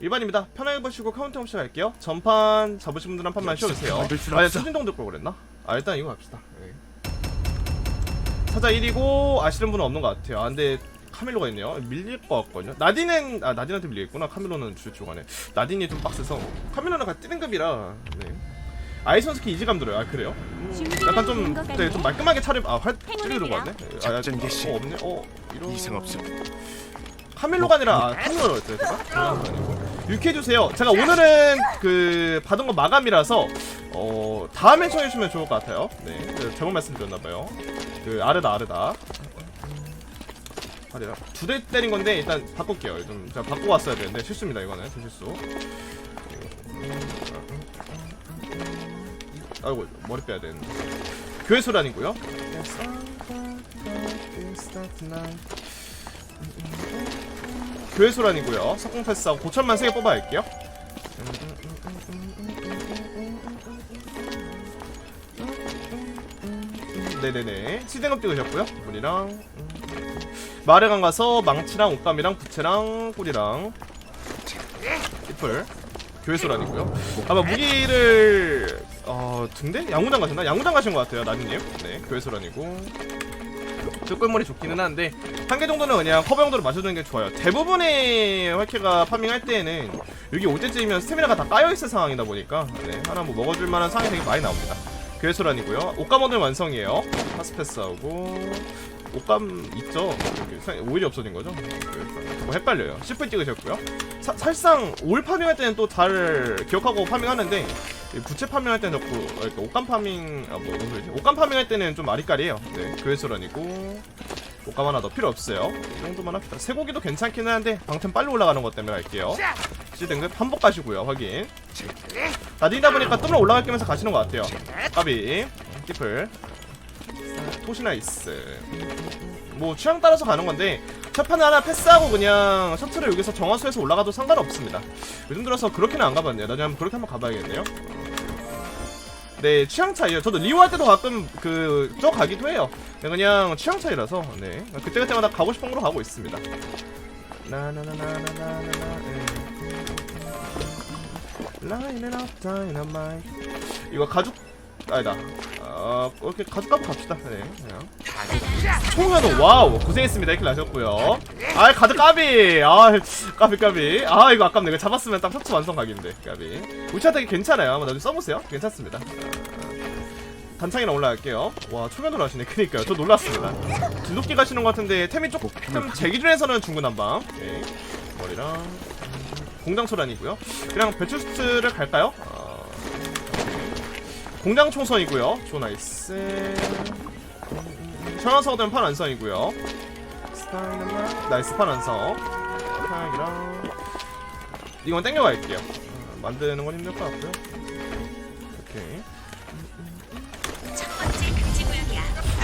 일반입니다. 편하게 보시고 카운트 없이 갈게요. 전판 잡으신 분들 한 판만 쉬어주세요. 아. 수진동 들걸 그랬나? 아, 일단 이거 갑시다. 네. 사자 1이고 아시는 분은 없는 것 같아요. 아, 근데 카밀로가 있네요. 밀릴 것 같거든요. 나디는 아 나디한테 밀리겠구나. 카밀로는 주쪽 안에. 나딘이 좀 빡세서 카밀로는 같이 뛰는 급이라. 네. 아이선 스키 이지감 들어요. 아 그래요? 약간 좀, 네, 좀 말끔하게 차려 아활 찌르려고 왔네. 아, 작전 개시. 어, 없네. 어 이런. 이상 없음. 카밀로가 아니라 아, 카밀로로 했어요 제가? 유쾌해주세요. 제가 오늘은 그 받은 거 마감이라서 어 다음에 청해주시면 좋을 것 같아요. 네 그, 잘못 말씀드렸나봐요. 그 아르다 아르다. 아리라 두 대 때린 건데 일단 바꿀게요. 좀 제가 바꾸고 왔어야 되는데 실수입니다 이거는. 좀 실수. 아이고 머리 빼야 되는데. 교회 소란이고요 교회 소란이고요. 석궁 패스하고 고천만 3개 뽑아 할게요. 네네네. 시대급 찍으셨고요. 분이랑 마을에강 가서 망치랑 옷감이랑 부채랑 꿀이랑 띠플 교회 소란이고요. 아마 무기를 어 등대 양무장 가셨나? 양무장 가신 것 같아요, 나니님. 네, 교회 소란이고. 쭈꿀머리 좋기는 한데 한 개 정도는 그냥 커버 정도로 맞춰주는 게 좋아요. 대부분의 활캐가 파밍할 때에는 여기 올 때쯤이면 스태미나가 다 까여있을 상황이다 보니까 네, 하나 뭐 먹어줄 만한 상황이 되게 많이 나옵니다. 괴소란이고요. 옷감 오늘 완성이에요. 파스패스 하고 옷감 있죠? 오일이 없어진 거죠? 그거 헷갈려요. 10분 찍으셨고요. 사, 사실상 올 파밍할 때는 또 잘 기억하고 파밍하는데 이 부채 파밍할 때는 자꾸 그러니까 옷감 파밍 아뭐 무슨 소리지? 옷감 파밍할 때는 좀 아리까리해요. 네, 교회소란이고 옷감 하나 더 필요 없어요. 이 정도만 합시다. 쇠고기도 괜찮기는 한데 방템 빨리 올라가는 것 때문에 갈게요. C 등급 한복 가시고요. 확인. 나디다 보니까 뜸을 올라갈 겸해서 가시는 것 같아요. 까비, 키플, 토시나이스 뭐 취향 따라서 가는 건데 첫판 하나 패스하고 그냥 셔틀을 여기서 정화수에서 올라가도 상관없습니다 요즘 들어서 그렇게는 안 가봤네요 나중에 한번 그렇게 한번 가봐야겠네요 네 취향 차이요 저도 리오 할 때도 가끔 그 저 가기도 해요 그냥 취향 차이라서 네 그때그때마다 가고 싶은 걸로 가고 있습니다 나나나나나나나 라인 앤 업다이너마이 이거 가죽 아니다 어 이렇게 값 갑시다. 네, 그냥. 총현우 와우 고생했습니다. 이렇게 나셨고요. 아 가드 까비. 아 까비 까비. 아 이거 아깝네. 이거 잡았으면 딱 셔츠 완성 각인데 까비. 우차 되게 괜찮아요. 한번 나중에 써보세요. 괜찮습니다. 아, 단창이나 올라갈게요. 와 초면으로 하시네. 그니까요. 저 놀랐습니다. 진돗기 가시는 것 같은데 템이 조금 제 기준에서는 중구난방. 네. 머리랑 공장 소란이고요. 그냥 배추스트를 갈까요? 어, 공장 총선이고요 조 나이스 천연서든 판 완성이고요. 스파이더맨 나이스. 파악이랑 이건 땡겨갈게요. 어, 만드는 건 힘들 것 같고요. 오케이.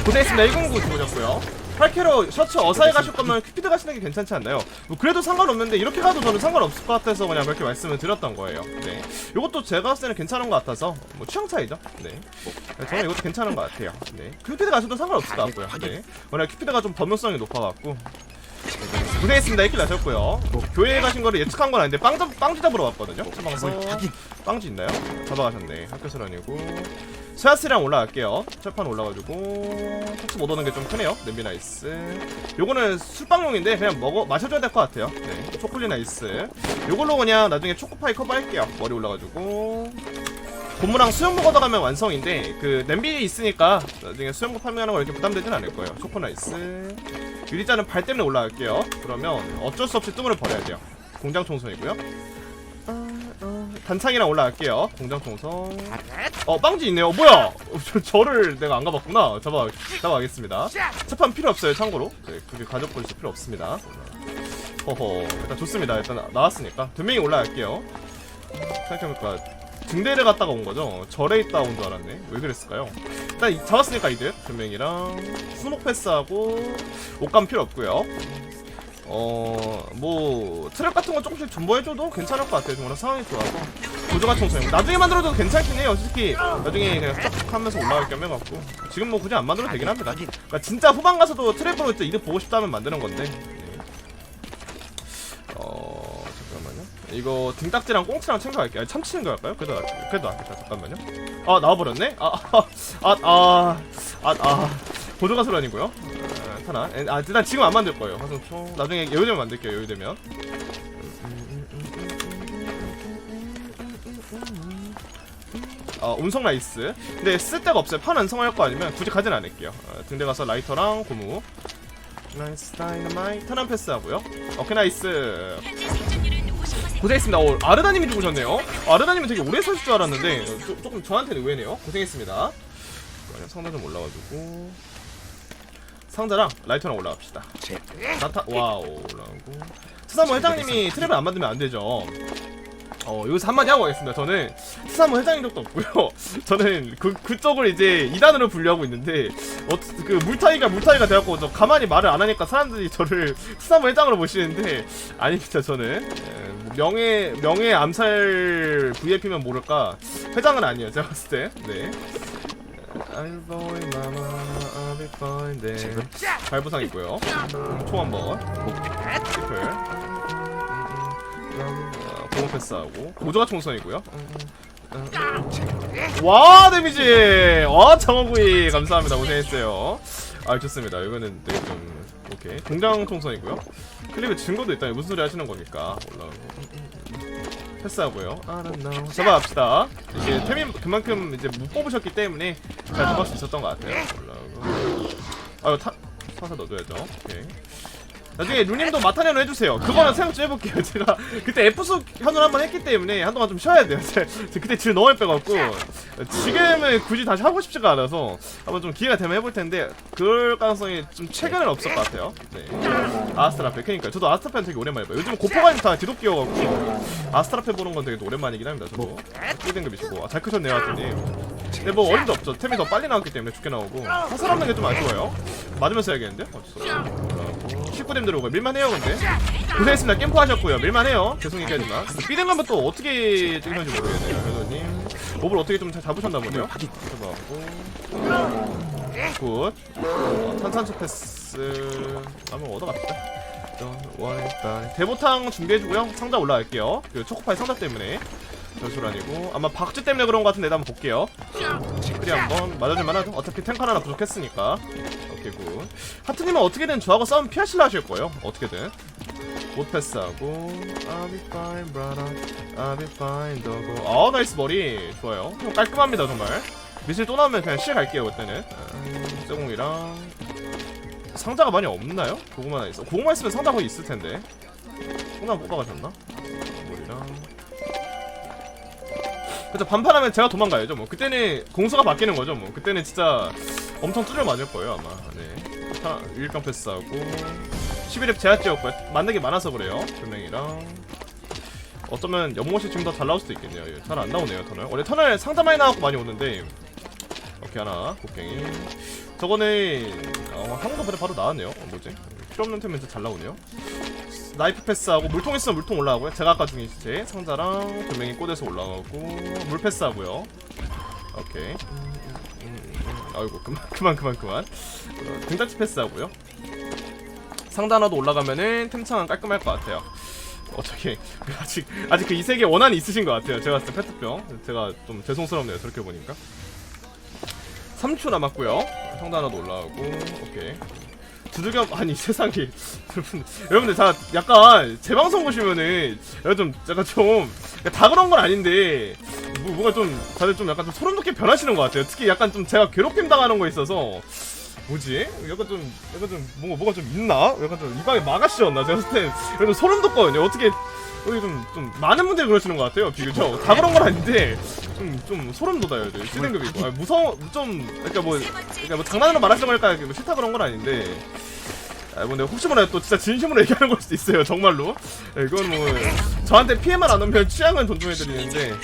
고생했습니다. 109 들어오셨고요. 8캐로 셔츠 어사에 가실 거면 큐피드 가시는 게 괜찮지 않나요? 뭐 그래도 상관없는데 이렇게 가도 저는 상관없을 것 같아서 그냥 그렇게 말씀을 드렸던 거예요. 네. 이것도 제가 봤을 때는 괜찮은 것 같아서 뭐 취향 차이죠. 네. 네, 저는 이것도 괜찮은 것 같아요. 네. 큐피드 가셔도 상관없을 것 같고요. 네. 워낙 큐피드가 좀 범용성이 높아갖고. 네, 고생했습니다. 1킬 나셨고요. 뭐 교회에 가신 거를 예측한 건 아닌데 빵, 잡, 빵지 잡으러 왔거든요. 처방서 빵지 있나요? 잡아가셨네. 학교설 아니고. 스야스랑 올라갈게요. 철판 올라가지고 셔츠 못 오는 게 좀 크네요. 냄비 나이스. 요거는 술빵용인데 그냥 먹어 마셔줘야 될 것 같아요. 네. 초콜릿 나이스. 요걸로 그냥 나중에 초코파이 커버할게요. 머리 올라가지고. 고무랑 수영복 얻어가면 완성인데 그 냄비 있으니까 나중에 수영복 판매하는 거 이렇게 부담되진 않을 거예요. 초코 나이스. 유리자는 발 때문에 올라갈게요. 그러면 어쩔 수 없이 뜸을 버려야 돼요. 공장 청소이고요. 단창이랑 올라갈게요. 공장 청소. 어 빵지 있네요. 어, 뭐야? 어, 저, 저를 내가 안 가봤구나. 잡아 잡아가겠습니다. 첫판 필요 없어요. 참고로. 네, 그게 가족 볼수 필요 없습니다. 허허 일단 좋습니다. 일단 나- 나왔으니까 두 명이 올라갈게요. 생각해보니까 등대를 갔다가 온 거죠. 절에 있다 온 줄 알았네. 왜 그랬을까요? 일단 이- 잡았으니까 이들 두 명이랑 수목 패스하고 옷감 필요 없고요. 어, 뭐 트랩 같은 거 조금씩 존버해줘도 괜찮을 것 같아요. 정말 상황이 좋아서 고조가 청소형 나중에 만들어도 괜찮긴 해요. 솔직히 나중에 그냥 쫙 하면서 올라갈 겸 해갖고 지금 뭐 굳이 안 만들어도 되긴 합니다. 그러니까 진짜 후반 가서도 트랩으로 이제 이득 보고 싶다면 만드는 건데. 네. 어. 이거 등딱지랑 꽁치랑 챙겨갈게요. 아니, 참치 챙겨갈까요? 그래도 낫- 그래도 낫겠다. 잠깐만요. 아 나와버렸네. 아 아 아 아 아 아, 아, 보조가 소란이고요. 아, 하나. 에, 아 일단 지금 안 만들 거예요. 화성총. 나중에 여유되면 만들게요. 여유되면. 어, 운송 라이스. 근데 쓸 데가 없어요. 판 완성할 거 아니면 굳이 가진 않을게요. 어, 등대 가서 라이터랑 고무. 나이스 다이너마이트 탄환 패스 하고요. 오케이 나이스. 현재 생존율은 50%. 고생했습니다. 어, 아르다님이 죽으셨네요. 어, 아르다님은 되게 오래 사실 줄 알았는데 어, 조, 조금 저한테는 의외네요. 고생했습니다. 상자 좀 올라가지고 상자랑 라이터랑 올라갑시다. 나타 와우 올라가고 수사모 회장님이 트랩을 안 만들면 안 되죠. 어 여기서 한마디 하고 가겠습니다. 저는 수사모 회장인 적도 없고요. 저는 그 그쪽을 이제 2단으로 분류하고 있는데 어, 그 물타기가 물타기가 돼갖고 저 가만히 말을 안 하니까 사람들이 저를 수사모 회장으로 보시는데 아닙니다. 저는 에, 명예 명예 암살 VIP면 모를까 회장은 아니에요. 제가 봤을 때. 네. I'll boy mama, I'll be fine. 네. 발부상 있고요. 음, 총 한번. 스플. 보호 패스하고 고조가 총선이고요. 와 데미지. 와 장어구이 감사합니다. 고생했어요. 아 좋습니다. 이거는 되게 좀 오케이 공장 총선이고요. 클립에 증거도 있다. 무슨 소리 하시는 겁니까? 올라오고. 패스하고요. Know. 잡아갑시다. 이게 템이 그만큼 이제 못 뽑으셨기 때문에 잘 잡을 수 있었던 것 같아요. 아유 타 타서 넣어줘야죠. 오케이. 나중에 루님도 마타네로 해주세요. 그거는 생각 좀 해볼게요. 제가 그때 F수 현을 한번 했기 때문에 한동안 좀 쉬어야 돼요. 제가 그때 질 너무 빼갖고 지금은 굳이 다시 하고 싶지가 않아서 한번 좀 기회가 되면 해볼 텐데 그럴 가능성이 좀 최근엔 없을 것 같아요. 네. 아스트라페 그러니까 저도 아스트라페는 되게 오랜만에 봐요. 요즘 고포가 다 디도끼여갖고 아스트라페 보는 건 되게 오랜만이긴 합니다. 저도 1등급이시고 아, 잘 크셨네요, 하더니. 근데 뭐 어림도 없죠. 템이 더 빨리 나왔기 때문에 좋게 나오고 화살 없는 게 좀 아쉬워요. 맞으면서 해야겠는데? 어쩌서 19댐 들어오고 밀만해요 근데. 고생했습니다. 캠프 하셨고요. 밀만해요. 죄송해요 하지만 삐댕 가면 또 어떻게 찍는지 모르겠네요 회도님. 몹을 어떻게 좀 잘 잡으셨나 보네요. 해보고 굿. 어, 탄산수 패스. 한번 얻어갑시다. 대보탕 준비해주고요. 상자 올라갈게요. 그 초코파이 상자 때문에 별소리 아니고 아마 박쥐 때문에 그런 것 같은데 한번 볼게요. 시크리 한번 맞아줄만 하죠? 어차피 탱크 하나 부족했으니까. 오케이 굿. 하트님은 어떻게든 저하고 싸움 피하실라 하실 거예요. 어떻게든. 못 패스하고 I'll be fine brother. I'll be fine dog 아 나이스 머리. 좋아요. 좀 깔끔합니다 정말. 미실 또 나오면 그냥 시에 갈게요 그때는. 아, 쇠공이랑. 상자가 많이 없나요? 고구마 하나 있어. 고구마 있으면 상자 거의 있을 텐데. 하나 뽑아가셨나? 그쵸 반판하면 제가 도망가야죠 뭐. 그때는 공수가 바뀌는 거죠 뭐. 그때는 진짜 엄청 뚫려 맞을 거예요 아마. 네. 하나 일강 패스하고. 11렙 제한제였고요. 만든 게 많아서 그래요 조명이랑. 어쩌면 연못이 지금 더 잘 나올 수도 있겠네요. 예, 잘안 나오네요 터널. 원래 터널 상자 많이 나왔고 많이 오는데. 오케이 하나. 곡괭이. 저거는 어, 그래 바로 나왔네요. 어, 뭐지? 필요 없는 템은 진짜 잘 나오네요 나이프 패스하고 물통 있으면 물통 올라가고요. 제가 아까 중에 제 상자랑 조명이 꽂아서 올라가고 물 패스하고요. 오케이. 음, 음, 음. 아이고 그만 그만 그만 그만. 어, 등딱지 패스하고요. 상자 하나도 올라가면은 템창은 깔끔할 것 같아요. 어떻게 아직 아직 그 이 세계 원한이 있으신 것 같아요. 제가 봤을 때 페트병 제가 좀 죄송스럽네요. 저렇게 보니까. 3초 남았고요. 상자 하나도 올라가고 오케이. 두들겨 아니 세상에. 여러분 여러분들 다 약간 제 방송 보시면은 약간 좀 약간 좀 다 그런 건 아닌데 뭐, 뭔가 좀 다들 좀 약간 좀 소름 돋게 변하시는 것 같아요. 특히 약간 좀 제가 괴롭힘 당하는 거 있어서. 뭐지? 약간 좀 약간 좀 뭔가 뭐가 좀 있나? 약간 좀 이 방에 마가씨였나? 제가 봤을 때 그래도 소름 돋거든요. 어떻게 여기 좀, 좀 많은 분들이 그러시는 것 같아요 비교적 다 그런 건 아닌데 좀, 좀 소름 돋아요 네, 시등급이고 아, 무서워 좀 그러니까 뭐 그러니까 뭐 장난으로 말하시는 걸까 뭐 싫다 그런 건 아닌데 아, 뭐, 내가 혹시 몰라 또 진짜 진심으로 얘기하는 걸 수도 있어요, 정말로. 예, 이건 뭐, 저한테 피해만 안 오면 취향은 존중해드리는데,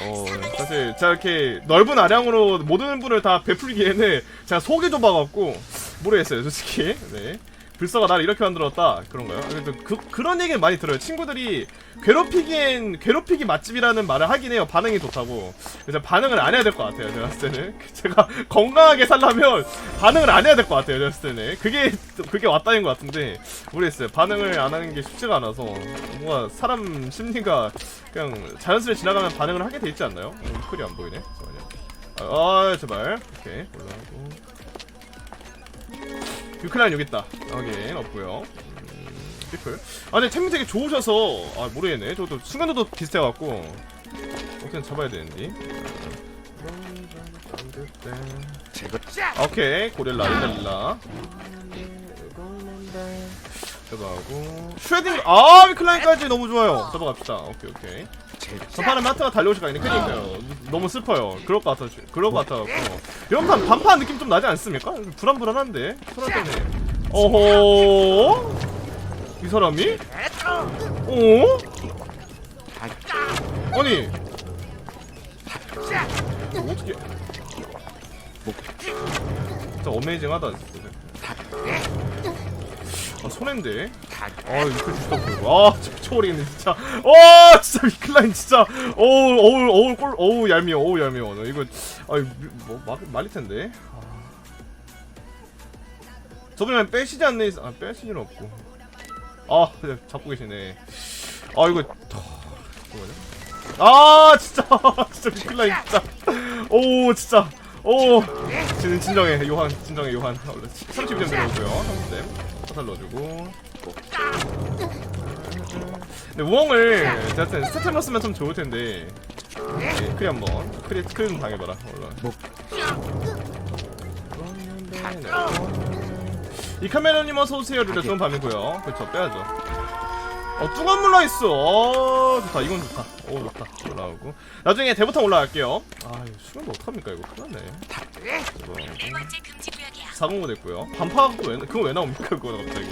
어, 사실 제가 이렇게 넓은 아량으로 모든 분을 다 베풀기에는 제가 속이 좁아갖고, 모르겠어요, 솔직히. 네. 불서가 나를 이렇게 만들었다. 그런가요? 그, 그런 얘기는 많이 들어요. 친구들이 괴롭히기엔 괴롭히기 맛집이라는 말을 하긴 해요. 반응이 좋다고. 그래서 반응을 안 해야 될 것 같아요. 제가 봤을 때는. 제가 건강하게 살려면 반응을 안 해야 될 것 같아요. 제가 봤을 때는. 그게 그게 왔다는 것 같은데 모르겠어요. 반응을 안 하는 게 쉽지가 않아서. 뭔가 사람 심리가 그냥 자연스레 지나가면 반응을 하게 돼 있지 않나요? 음, 글이 안 보이네. 잠깐만요. 아, 아 제발. 오케이. 올라가고 유클라인 여기 있다. 확인 없고요. 음, 피플. 아 근데 템이 되게 좋으셔서 아 모르겠네. 저도 순간도도 비슷해갖고. 어떻게 잡아야 되는데. 오케이. 고릴라 리델라. 잡아가고. 슈레딩 아 위클라인까지 너무 좋아요. 잡아갑시다. 오케이 오케이. 전판은 마트가 달려오실 거 아니네 그니까요. 너무 슬퍼요. 그럴 것 같아 그럴 것 같아갖고 이런 판 반판 느낌 좀 나지 않습니까? 불안불안한데. 소라 때문에. 어허. 이 사람이? 어? 아니. 어떻게? 진짜 어메이징하다 아 손해인데 아 이거 진짜 보고 아 초월이네 진짜. 와 진짜 위클라인 진짜. 어우 어우 어우 꼴 어우 얄미워 어우 얄미워. 너 이거 아뭐 말릴 텐데. 아. 저번에 빼시지 이상 아 일은 없고. 아 그냥 잡고 계시네. 아 이거 아 진짜. 진짜 위클라인 진짜. 오 진짜 오 진, 진정해. 요한 진정해 요한. 원래 32점 들어오고요. 30점 화살 넣어주고. 근데 우엉을 제가 봤을 때 스태템으로 쓰면 참 좋을 텐데. 네, 크리 한 번. 크리 크리 좀 당해봐라 올라 뭐. 이 카메라님 어서 오세요. 룰에 좋은 밤이고요. 그렇죠. 빼야죠 어 뚱한 물라 있어 어 좋다 이건 좋다 오 좋다 올라오고 나중에 대부터 올라갈게요 아 이거 수련도 어떡합니까 이거 큰일났네. 사공고 됐고요. 반파도 왜 그거 왜 나옵니까 그거 갑자기.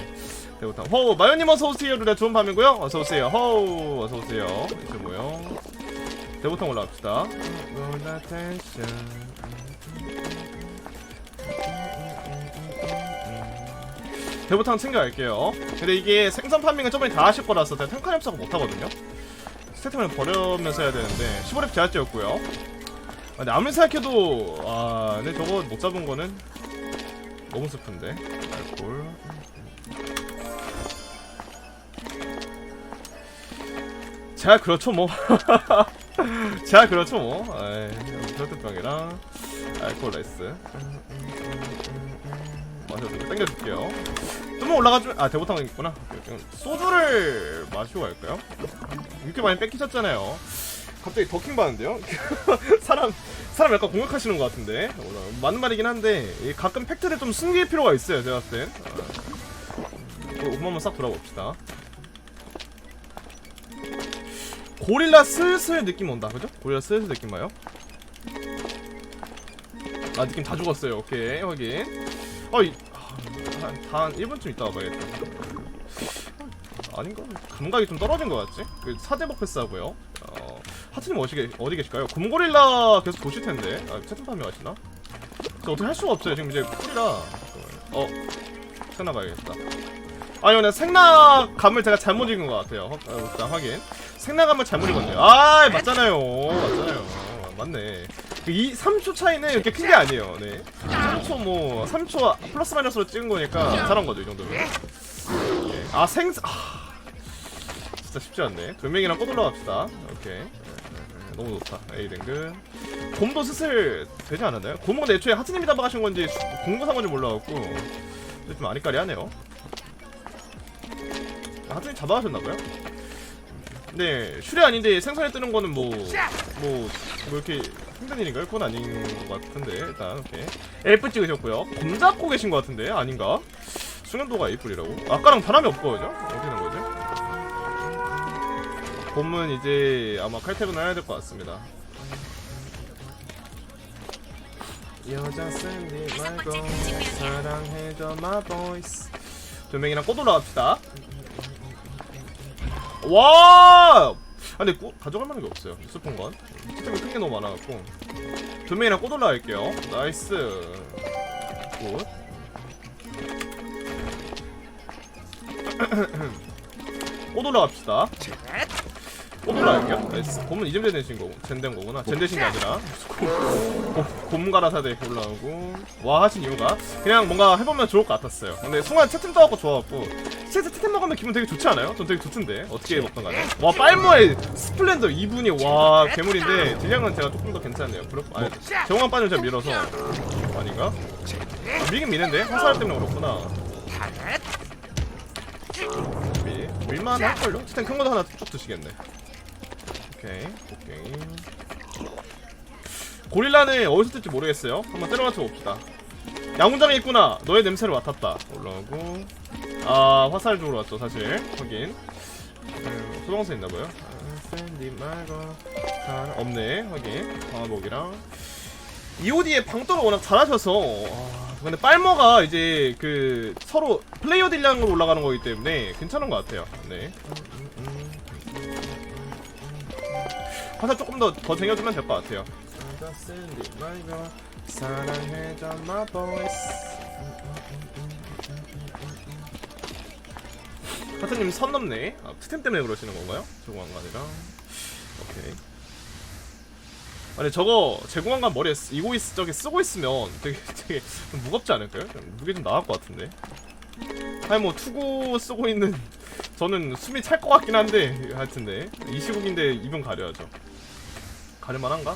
대부탕. 허우 마요님 어서 오세요. 루라 좋은 밤이고요. 어서 오세요. 허우 어서 오세요. 이제 뭐요? 대부탕 올라갑시다. 대부탕 챙겨갈게요. 근데 이게 생선 파밍은 저번에 다 하실 거라서 제가 탱커 랩사가 못하거든요. 스태템을 버려면서 해야 되는데 15렙 제한제였고요. 아, 근데 아무리 생각해도 아 근데 저거 못 잡은 거는 너무 슬픈데 알콜 제가 그렇죠 뭐 제가 그렇죠 뭐 에이 별뜻병이랑 알콜 라이스 마셔주고 땡겨줄게요 좀만 올라가주면 아 대보탕 있구나. 소주를 마시고 갈까요? 이렇게 많이 뺏기셨잖아요 갑자기 더킹 받는데요? 사람 사람 약간 공격하시는 것 같은데 몰라. 맞는 말이긴 한데 이 가끔 팩트를 좀 숨길 필요가 있어요 제가 봤을 땐 어, 옷만 한번 싹 돌아봅시다 고릴라 슬슬 느낌 온다 그죠? 고릴라 슬슬 느낌 와요 아 느낌 다 죽었어요 오케이 확인 어이 한, 한 1분쯤 있다가 봐야겠다. 아닌가? 감각이 좀 떨어진 것 같지? 그 사제복 패스하고요. 어, 하트님 어디, 계, 어디 계실까요? 곰고릴라 계속 보실 텐데. 아 채팅판에 가시나? 저 어떻게 할 수가 없어요. 지금 이제 쿨이라. 어 생나 봐야겠다. 아니요 내 생나 감을 제가 잘못 읽은 것 같아요. 확- 아, 일단 확인. 생나 감을 잘못 읽었네요. 아 맞잖아요. 맞잖아요. 맞네. 그이 3초 차이는 이렇게 큰 게 아니에요. 네 3초 뭐 3초 플러스 마이너스로 찍은 거니까 잘한 거죠 이 정도면. 네. 아 생... 아... 진짜 쉽지 않네. 두 명이랑 꺼 올라갑시다. 오케이. 너무 좋다. A 등급 곰도 슬슬 되지 않았나요? 곰은 애초에 하트님이 잡아가신 건지 공부상 건지 몰라갖고. 좀 아니까리하네요. 아, 하트님 잡아가셨나봐요? 근데 슈레 아닌데 생선에 뜨는 거는 뭐 뭐, 뭐 이렇게 힘든 일인가요? 그건 아닌 것 같은데 일단 오케이 엘프 찍으셨고요 곰 잡고 계신 것 같은데 아닌가? 수면도가 에이플이라고? 아까랑 변함이 없거든요? 어떻게 된 거죠? 곰은 이제 아마 칼퇴근을 해야 될 것 같습니다 여자 샌디 말고 사랑해줘 마 보이스 두 명이랑 꽃 올라갑시다 와! 아, 근데 꽃 가져갈 만한 게 없어요. 슬픈 건. 시스템이 큰게 너무 많아갖고. 두 명이랑 꽃 올라갈게요. 나이스. 꽃. 못 올라갑시다 못 올라갈게요 나이스. 곰은 이점 되신 거고 젠된 거구나. 젠 되신 게 아니라. 곰 가라사대 올라오고. 와 하신 이유가? 그냥 뭔가 해보면 좋을 것 같았어요. 근데 순간 채팅 떠갖고 좋아갖고. 채팅 채팅 먹으면 기분 되게 좋지 않아요? 전 되게 좋던데. 어떻게 먹던 간에? 와 빨모의 스플렌더 2분이 와 괴물인데 딜량은 제가 조금 더 괜찮네요. 그렇 아니 정황 빠지면 제가 밀어서. 아닌가? 아, 미긴 미는데? 화살 때문에 그렇구나. 밀, 밀만 할걸요? 스탠 큰 거도 하나 쭉 드시겠네 오케이 오케이. 고릴라는 어디서 뜰지 모르겠어요. 한번 때려 맞춰 봅시다. 양궁장에 있구나. 너의 냄새를 맡았다. 올라오고. 아 화살 쪽으로 왔죠 사실. 확인. 음, 소방서 있나봐요. 없네. 확인. 방화복이랑. EOD의 방도를 워낙 잘하셔서. 아, 근데 빨머가 이제 그 서로 플레이어 딜량으로 올라가는 거기 때문에 괜찮은 것 같아요. 네 화살 조금 더 더 쟁여주면 될 것 같아요. 하트님 선 넘네. 아, 스템 때문에 그러시는 건가요? 제공한관이랑 오케이. 아니 저거 제공한관 머리에 쓰, 이고 있, 저기 쓰고 있으면 되게 되게 좀 무겁지 않을까요? 좀 무게 좀 나갈 것 같은데. 아니 뭐 투구 쓰고 있는 저는 숨이 찰 것 같긴 한데 하여튼데 이 시국인데 입은 가려야죠 가릴만한가?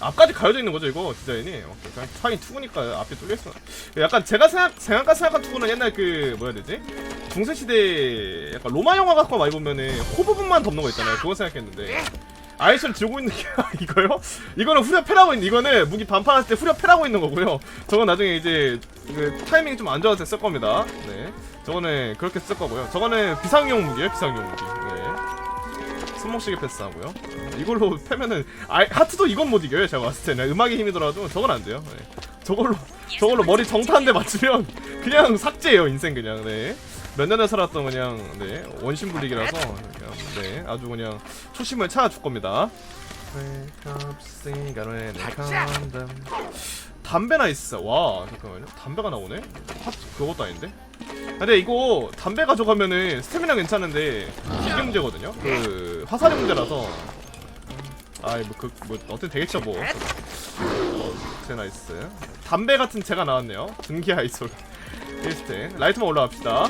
앞까지 가려져 있는 거죠 이거 디자인이? 오케이. 그냥 차이 투구니까 앞에 뚫려있어. 약간 제가 생각 생각까 생각한 투구는 옛날 그 뭐야 되지? 중세 시대 약간 로마 영화 같은 거 많이 보면은 코 부분만 덮는 거 있잖아요. 그거 생각했는데. 아이스를 들고 있는 게 이거요? 이거는 후려 패라고 있는 이거는 무기 반판할 때 후려 패라고 있는 거고요. 저건 나중에 이제 그 타이밍이 좀 안 좋아서 쓸 겁니다. 네. 저거는 그렇게 쓸 거고요. 저거는 비상용 무기예요 비상용 무기. 네 손목시계 패스하고요. 이걸로 패면은 아 하트도 이건 못 이겨요 제가 봤을 때는. 음악의 힘이 더라도 저건 안 돼요. 네. 저걸로 저걸로 머리 정타 한대 맞추면 그냥 삭제예요 인생 그냥. 네 몇 년을 살았던 그냥 네. 원심 불릭이라서 그냥 네. 아주 그냥 초심을 찾아줄 겁니다 담배나 있어. 와 잠깐만요. 담배가 나오네? 핫 그것도 아닌데? 근데 이거 담배 가져가면은 스태미나 괜찮은데 이게 문제거든요? 그 화살이 문제라서. 아이 뭐그 뭐 어떻게 되겠죠 뭐. 어, 제 나이스. 담배 같은 제가 나왔네요. 등기 아이솔. 1스택 라이트만 올라갑시다.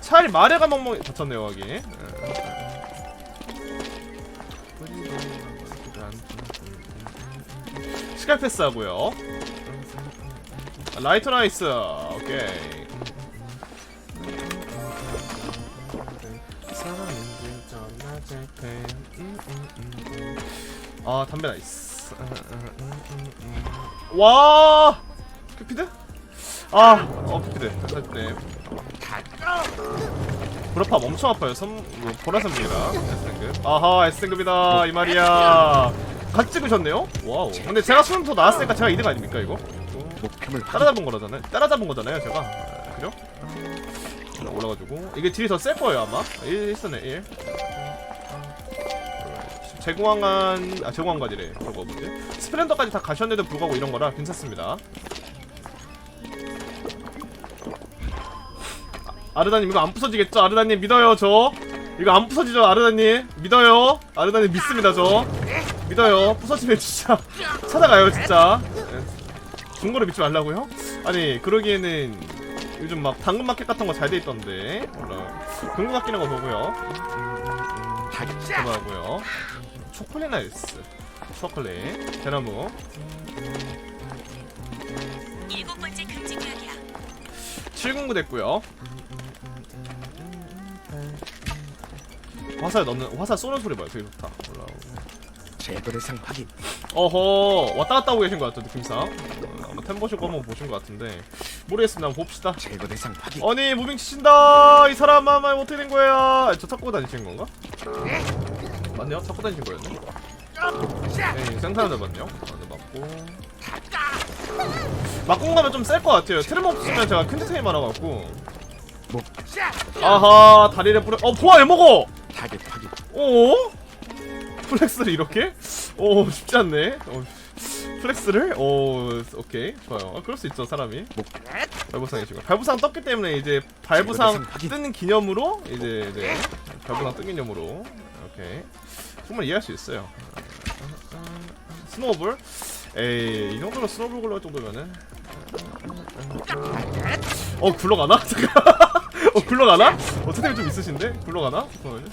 차라리 마레가 멍멍이 다쳤네요 여기 시간 패스 하고요. 라이트 나이스. 오케이. 아 담배 나이스. 와! 큐피드? 아어 큐피드. 네. 브라팝 엄청 아파요. 섬 뭐, 보라선입니다. S등급. 아하 S등급이다 이 말이야 같이 찍으셨네요? 와우. 근데 제가 수능 더 나왔으니까 제가 2등 아닙니까 이거? 목표물 따라잡은 거라잖아요. 따라잡은 거잖아요 제가. 아, 그죠? 올라가지고. 이게 딜이 더셀 거예요 아마? 1 있었네 1 제공한간 아 제공한간이래 저거 뭐지? 스플렌더까지 다 가셨는데도 불구하고 이런 거라 괜찮습니다. 아, 아르다님 이거 안 부서지겠죠? 아르다님 믿어요 저? 이거 안 부서지죠 아르다님? 믿어요? 아르다님 믿습니다 저 믿어요. 부서지면 진짜 찾아가요 진짜. 네. 중고를 믿지 말라고요? 아니 그러기에는 요즘 막 당근마켓 같은 거 잘 돼 있던데. 몰라. 금고 깎이는 거 보고요. 그거 하고요. 초콜릿 나이스. 초콜릿. 대나무 일곱 번째 금지 구역이야. 709 됐고요. 화살 넣는 화살 쏘는 소리 봐요. 되게 좋다. 올라오고 제거 대상 확인 어허 왔다 갔다 하고 계신 것 같아 느낌상 어, 아마 템 보시고 한번 보신 것 같은데. 모르겠습니다. 한번 봅시다. 제거 대상 확인 아니 무빙 치신다! 이 사람 아마 어떻게 된 거야? 저 찾고 다니신 건가? 맞네요. 찾고 다니신 거였네. 네 생산을 잡았네요. 맞아 맞고. 막공 가면 좀 셀 것 같아요. 트램 없으면 제가 큰 데타이 많아갖고. 목 아하 다리를 뿌려. 어 보아 왜 먹어! 타겟 확인 오 플렉스를 이렇게? 오 쉽지 않네. 어, 플렉스를? 오 오케이. 좋아요. 아, 그럴 수 있죠 사람이. 목 발부상이시고. 발부상 떴기 때문에 이제 발부상. 뜨는 기념으로 이제 네 발부상 뜬 기념으로. 오케이. 충분히 이해할 수 있어요. 스노우볼? 에이 이 정도로 스노우볼 굴러갈 정도면은. 어 굴러가나? 잠깐 어 굴러가나? 어 채템이 좀 있으신데? 굴러가나? 잠깐만요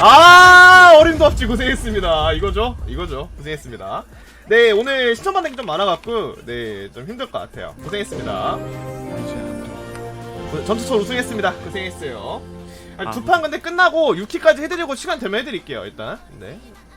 아! 어림도 없지 고생했습니다. 이거죠? 이거죠? 고생했습니다. 네 오늘 시청받는 게 좀 많아갖고 네 좀 힘들 것 같아요. 고생했습니다. 전투철 우승했습니다. 고생했어요. 두판 근데 끝나고 6키까지 해드리고 시간 되면 해드릴게요 일단. 네